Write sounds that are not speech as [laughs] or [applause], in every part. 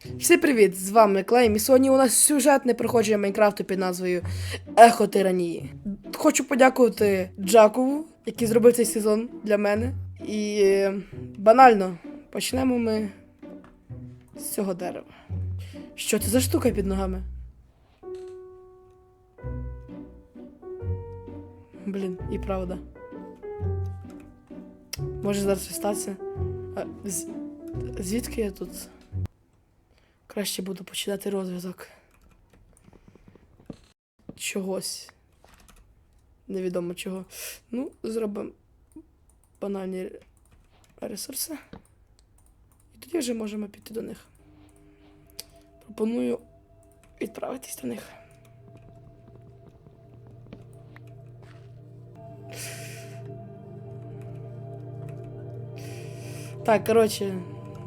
Всім привіт! З вами Клейм. І сьогодні у нас сюжетне проходження Майнкрафту під назвою Ехо Тиранії. Хочу подякувати Джакову, який зробив цей сезон для мене. І е, банально почнемо ми з цього дерева. Що це за штука під ногами? Блін, і правда. Може зараз статися. З... Звідки я тут? Краще буду починати розв'язок. Чогось. Невідомо чого. Ну, зробимо банальні ресурси. І тоді вже можемо піти до них. Пропоную відправитись до них. Так, коротше,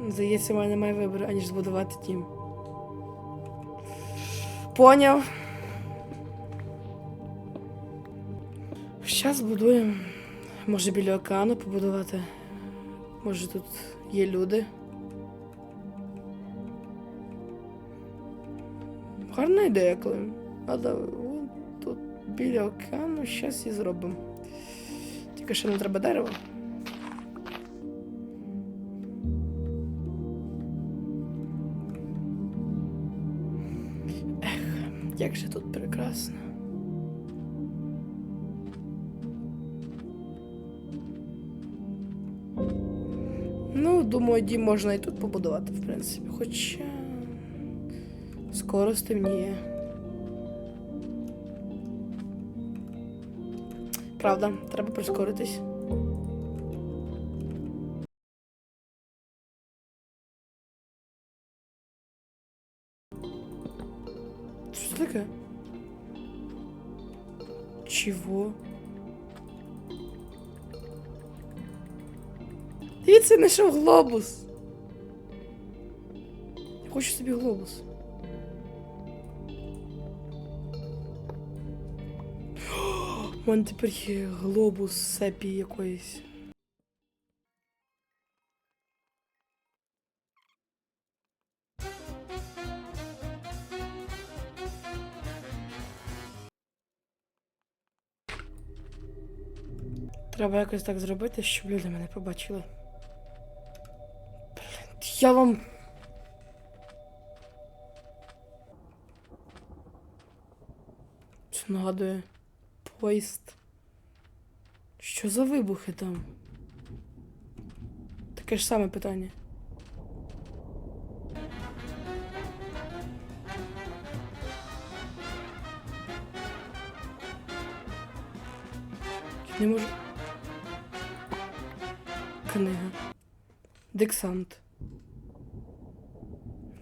здається, в мене немає вибору, аніж збудувати дім. Поняв. Зараз будуємо. Може біля океану побудувати. Може тут є люди. Гарна ідея, Клим. Але тут біля океану зараз і зробимо. Тільки ще не треба дерева. думаю, дім можна і тут побудувати, в принципі. Хоча скоро стемніє. Правда, треба прискоритись. Що це таке? Чего? Дивіться, знайшов глобус. Я хочу собі глобус. У мене тепер є глобус сепі якоїсь. Треба якось так зробити, щоб люди мене побачили. Я вам. Це нагадує поїзд. Що за вибухи там? Таке ж саме питання. Не можу. Книга. Дексант.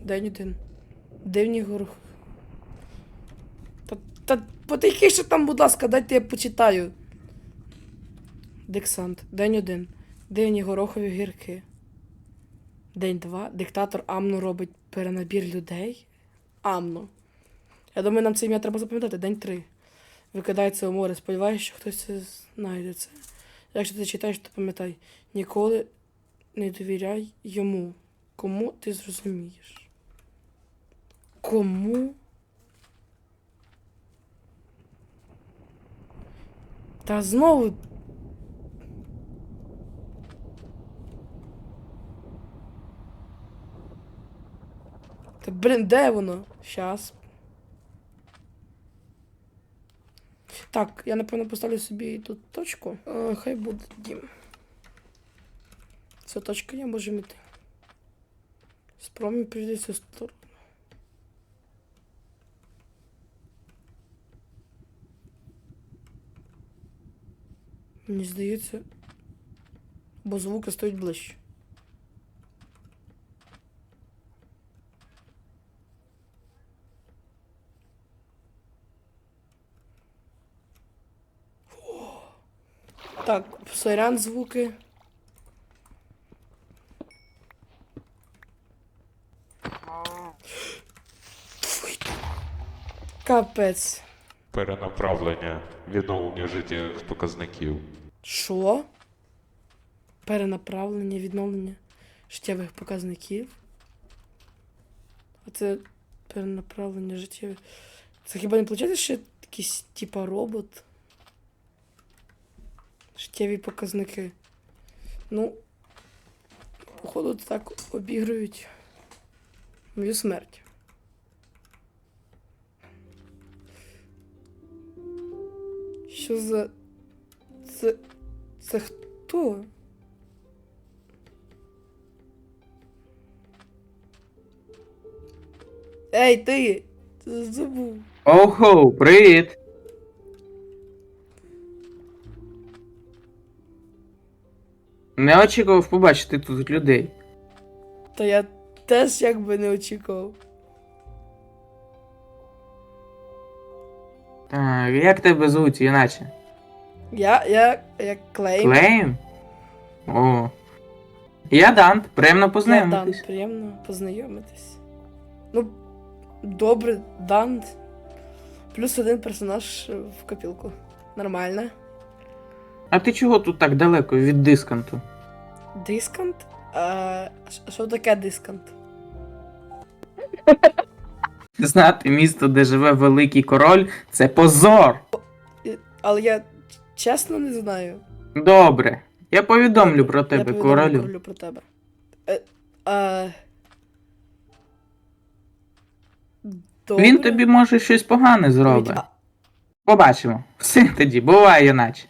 День один. Дивні горох. Та, та потихіше там, будь ласка, дайте я почитаю. Дексант. День один. Дивні горохові гірки. День два. Диктатор Амно робить перенабір людей. Амно. Я думаю, нам це ім'я треба запам'ятати. День три. Викидається у море. Сподіваюся, що хтось це знайде це. Якщо ти читаєш, то пам'ятай, ніколи не довіряй йому. Кому ти зрозумієш? Кому? Та знову. Та блін, де воно? Щас. Так, я напевно поставлю собі тут точку. Е, хай буде дім. Ця точка я можу іти. Спробуємо прийти цю сторону. Мені здається, бо звуки стоять ближче. Так, сорян звуки. Капець. Перенаправлення відновлення життєвих показників. Що? Перенаправлення, відновлення життєвих показників. А це перенаправлення життєві. Це хіба не виходить, що якийсь типа робот? Життєві показники. Ну, походу, так обігрують мою смерть. Що за. Це. Це хто? Ей, ти! Ти Забув. Ого, привіт! Не очікував побачити тут людей. Та я теж якби не очікував. Так, як тебе звуть, іначе? Я, я, я Клейм. Клейм? О. Я Дант, приємно Я Дан, приємно познайомитись. Ну, добре, Дан. Плюс один персонаж в копілку. Нормально. А ти чого тут так далеко від дисканту? Дискант? А що таке дискант? [laughs] Знати місто, де живе великий король, це позор. Але я чесно не знаю. Добре. Я повідомлю про Я тебе, повідомлю королю. королю про тебе. Е, а... Добре. Він тобі може щось погане зробить. А, Побачимо. Все тоді, буває іначе.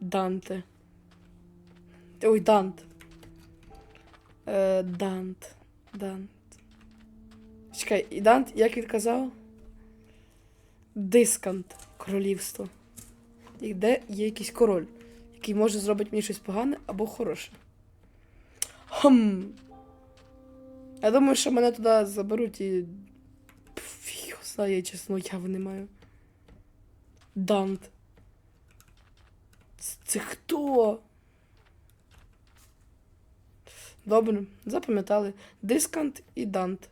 Данте. Ой, Дант. Е, Дант. Дант. Чекай, і Дант, як він казав? Дискант. Королівство. І де є якийсь король, який може зробити мені щось погане або хороше. Хм. Я думаю, що мене туди заберуть і. Його знає, чесно, я не маю. Дант. Це хто? Добре, запам'ятали. Дискант і Дант.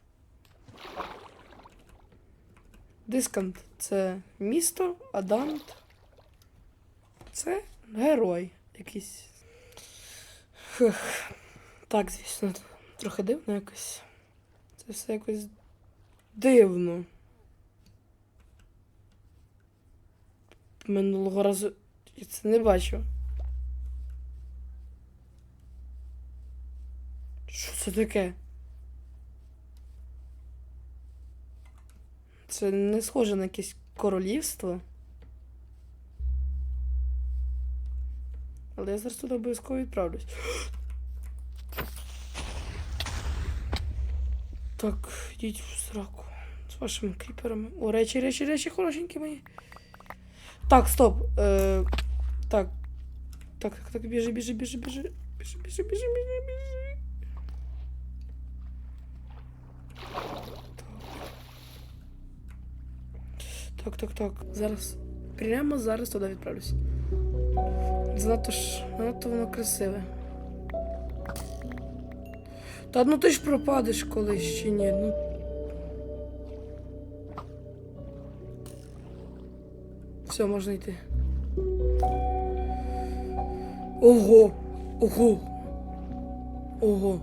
Дискант це місто, а Дант це герой якийсь. Фух. Так, звісно, трохи дивно якось. Це все якось дивно. Минулого разу я це не бачив. Що це таке? Це не схоже на якесь королівство. Але я зараз туди обов'язково відправлюсь. Так, йдіть в сраку. З вашими кріперами. О, речі, речі, речі, хорошенькі мої. Так, стоп. Е, так. Так, так, так, біжи, біжи, біжи, біжи. Біжи, біжи, біжи, біжи, біжи. Так, так, так. Зараз. Прямо зараз туди відправлюсь. Занадто ж. Занадто воно красиве. Та ну ти ж пропадеш колись чи ні. Ну. Все, можна йти. Ого! Ого! Ого!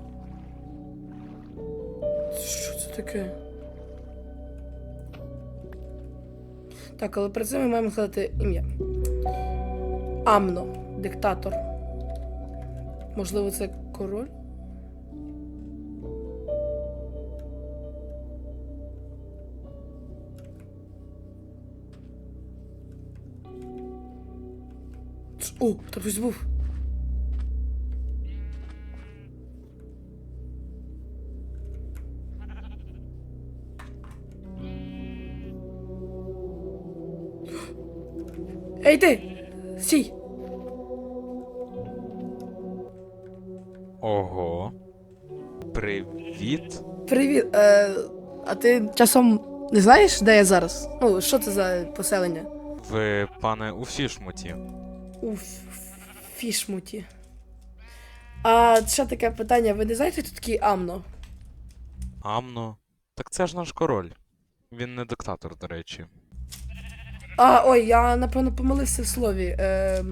Що це таке? Так, але перед цим ми маємо сказати ім'я. Амно, диктатор. Можливо, це король? О, там хтось був. Ей ти! Сій! Ого. Привіт. Привіт. Е, а ти часом не знаєш, де я зараз? Ну, що це за поселення? Ви, пане, у фішмуті. У Фішмуті. А ще таке питання: ви не знаєте, хто такий Амно? Амно. Так це ж наш король. Він не диктатор, до речі. А, ой, я напевно помилився в слові. Е,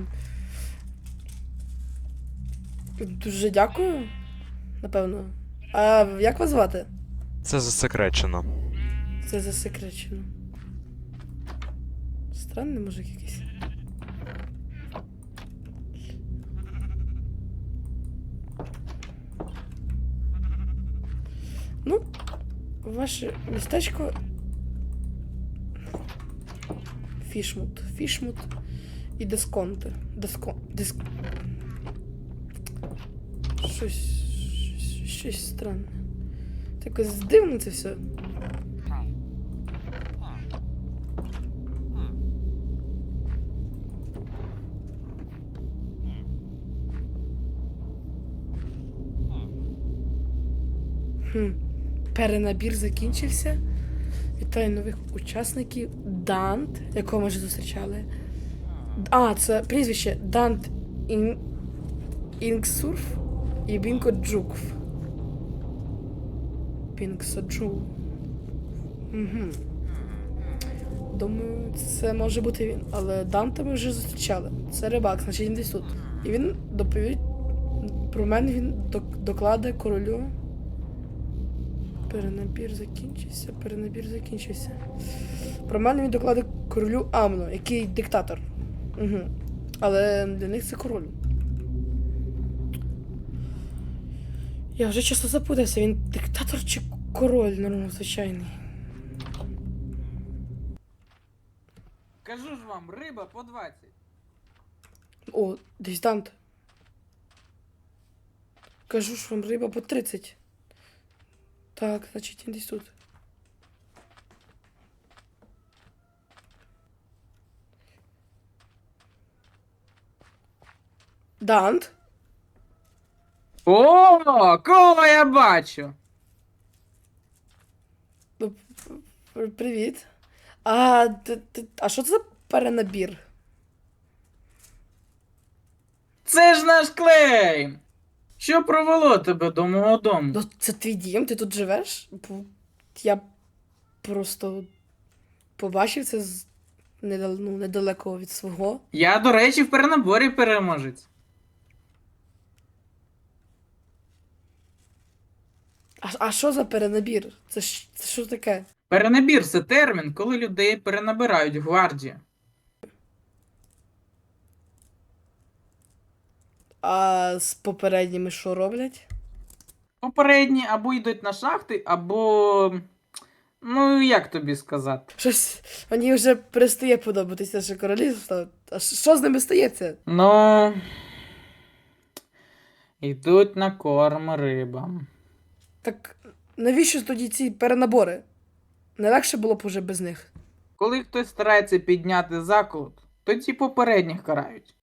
дуже дякую. напевно. А як вас звати? Це засекречено. Це засекречено. Странний мужик якийсь. Ну, ваше містечко. Фішмут. Фішмут і дисконти. Дискон. Диск... Щось. Щось, странне. Так дивно це все. Хм. Перенабір закінчився. Вітаю нових учасників. Дант, якого ми вже зустрічали. А, це прізвище Дант Ін... Інксурф і Бінко Джукв. Пінксоджу. Угу. Думаю, це може бути він. Але Данта ми вже зустрічали. Це рибак, значить він десь тут. І він доповідь про мене він док- докладе королю. Перенабір закінчився, перенабір закінчився. Про мене він докладе королю Амно, який диктатор. Угу. Але для них це король. Я вже часто запутався, він диктатор чи король, ну, звичайний. Кажу ж вам, риба по 20. О, десь Дант. Кажу ж вам, риба по 30. Так, значить десь тут. Дант? О, кого я бачу? Ну, п- Привіт. А, т- т- а що це за перенабір? Це ж наш клейм! Що провело тебе до мого дому? Ну, це твій дім, ти тут живеш? Бо Я просто побачив це з недал- ну, недалеко від свого. Я, до речі, в перенаборі переможець. А, а що за перенабір? Це, ж, це що таке? Перенабір це термін, коли людей перенабирають в гвардію. А з попередніми що роблять? Попередні або йдуть на шахти, або. Ну, як тобі сказати? Щось мені вже перестає подобатися що королівство. А що з ними стається? Ну. Йдуть на корм рибам. Так навіщо тоді ці перенабори? Не легше було б уже без них. Коли хтось старається підняти заколот, то ці попередніх карають.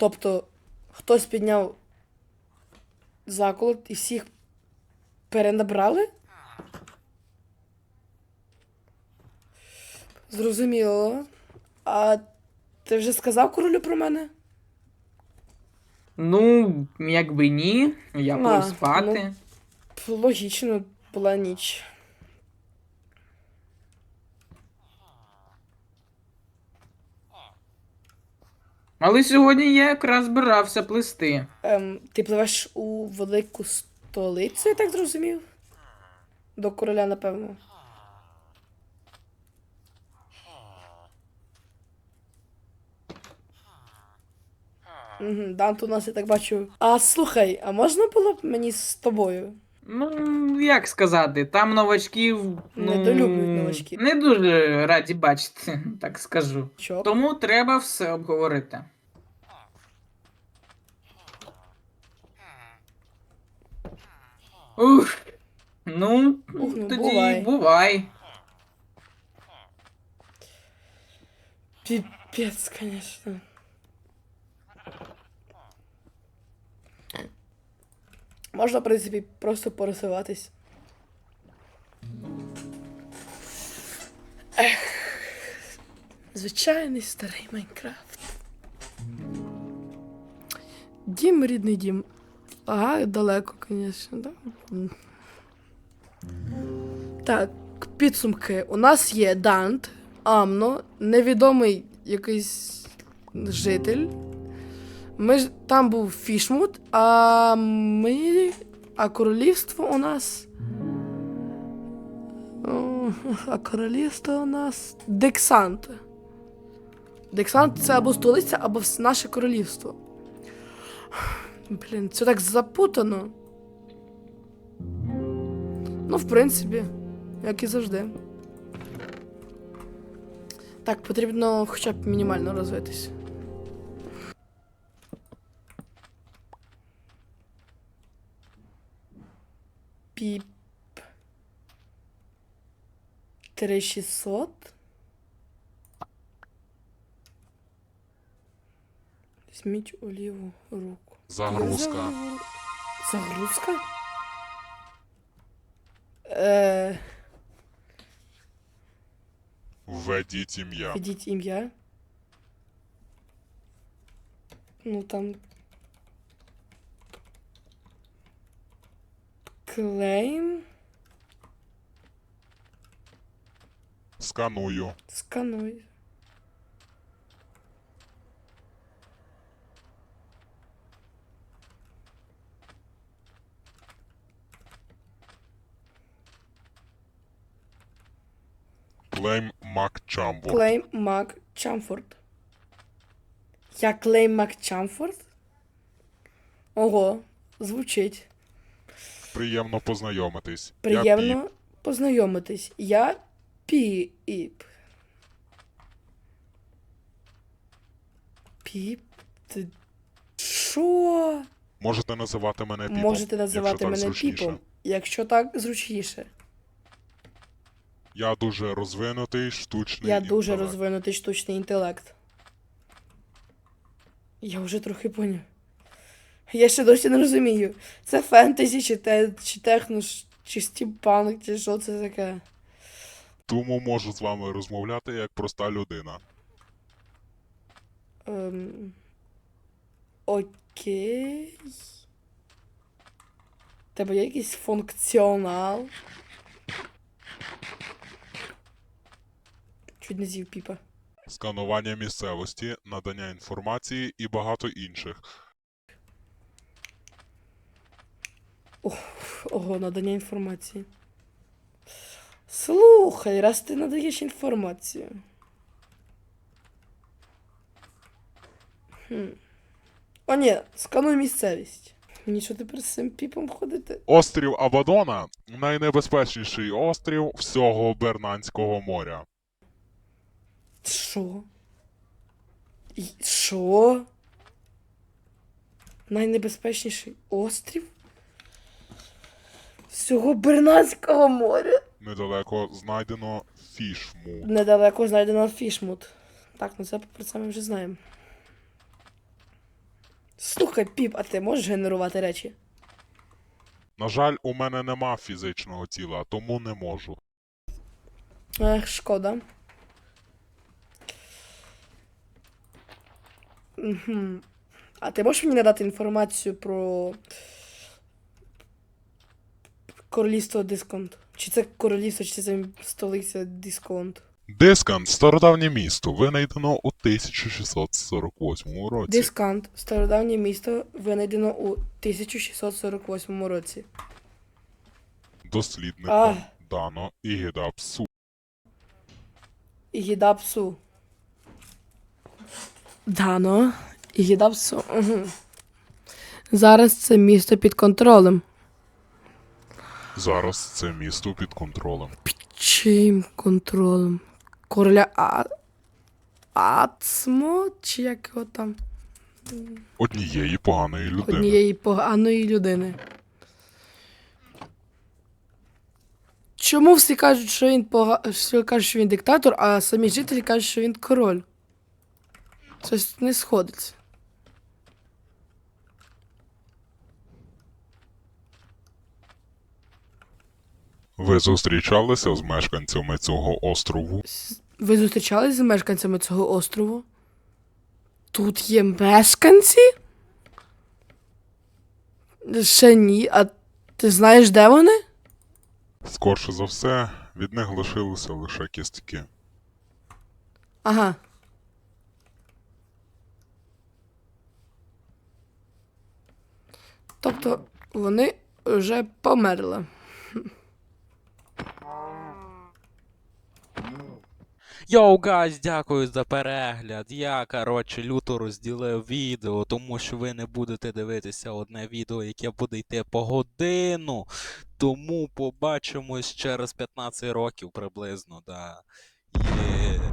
Тобто, хтось підняв заколот і всіх перенабрали? Зрозуміло. А ти вже сказав королю про мене? Ну, якби ні, я А, буду спати. Пф, Логічно, була ніч. Але сьогодні я якраз збирався плисти. Ем, ти пливеш у велику столицю, я так зрозумів? До короля, напевно. Угу, Дант у нас, я так бачу. А слухай, а можна було б мені з тобою? Ну, як сказати, там новачків. Ну, Недолюблюють новачків. Не дуже раді бачити, так скажу. Чо? Тому треба все обговорити. Ух. Ну, Ух, ну, тоді бувай. бувай. Пипец, конечно. Можна, в принципі, просто порисуватись. Ех. Звичайний старий Майнкрафт. Дім, рідний дім. Ага, далеко, звісно, да? Так, підсумки. У нас є Дант, Амно, невідомий якийсь житель, Ми там був Фішмут, а ми. А королівство у нас. А королівство у нас. Дексант. Дексант це або столиця, або наше королівство. Блін, це так запутано. Ну, в принципі, як і завжди. Так, потрібно хоча б мінімально розвитись. Піп. 3600. Візьміть у ліву руку. Загрузка. Загрузка? Е, Введіть ім'я. введіть ім'я. Ну там. Клейм. Сканую. Скануй. Клейм Макчамбо. Клейм Мак Чамфорд. Я Клейм Мак Чамфорд? Ого, звучить. Приємно познайомитись. Я Приємно Піп. познайомитись. Я Піп. Піп. Ти... Що? Можете називати мене Піпом. Можете називати якщо так мене зручніше. Піпом, якщо так зручніше. Я дуже розвинутий штучний Я дуже розвинутий штучний інтелект. Я вже трохи поняв. Я ще досі не розумію. Це фентезі, чи, те, чи техно, чи стімпанк, чи що це таке. Тому можу з вами розмовляти як проста людина. Ем... Окей. Тебе є якийсь функціонал? Чуть не з'їв піпа. Сканування місцевості, надання інформації і багато інших. Ого, надання інформації. Слухай, раз ти надаєш інформацію. Хм. О, ні, скануй місцевість. Мені що тепер з цим піпом ходити? Острів Абадона найнебезпечніший острів всього Бернанського моря. Що? І- Що? Найнебезпечніший острів? Всього Бернадського моря? Недалеко знайдено фішму. Недалеко знайдено фішмут. Так, ну це про це ми вже знаємо. Слухай, піп, а ти можеш генерувати речі? На жаль, у мене нема фізичного тіла, тому не можу. Ех, шкода. Угу. А ти можеш мені надати інформацію про королівство Дисконт? Чи це королівство, чи це столиця Дисконт? Дискант стародавнє місто винайдено у 1648 році. Дискант стародавнє місто винайдено у 1648 році. Дослідником А. дано Ігідапсу. Ігідапсу. Дано. Ігідапсу. Угу. Зараз це місто під контролем. Зараз це місто під контролем. Під Чим контролем? Короля А... Ацмо? Чи як його там? Однієї поганої людини. Однієї поганої людини. Чому всі кажуть, що він пога... всі кажуть, що він диктатор, а самі жителі кажуть, що він король? Щось не сходиться. Ви зустрічалися з мешканцями цього острову? Ви зустрічались з мешканцями цього острову? Тут є мешканці? Ще ні, а ти знаєш, де вони? Скорше за все, від них лишилися лише кістки. Ага. Тобто вони вже померли. Йоу, гайз, дякую за перегляд. Я, коротше, люто розділив відео, тому що ви не будете дивитися одне відео, яке буде йти по годину. Тому побачимось через 15 років приблизно, да. Є.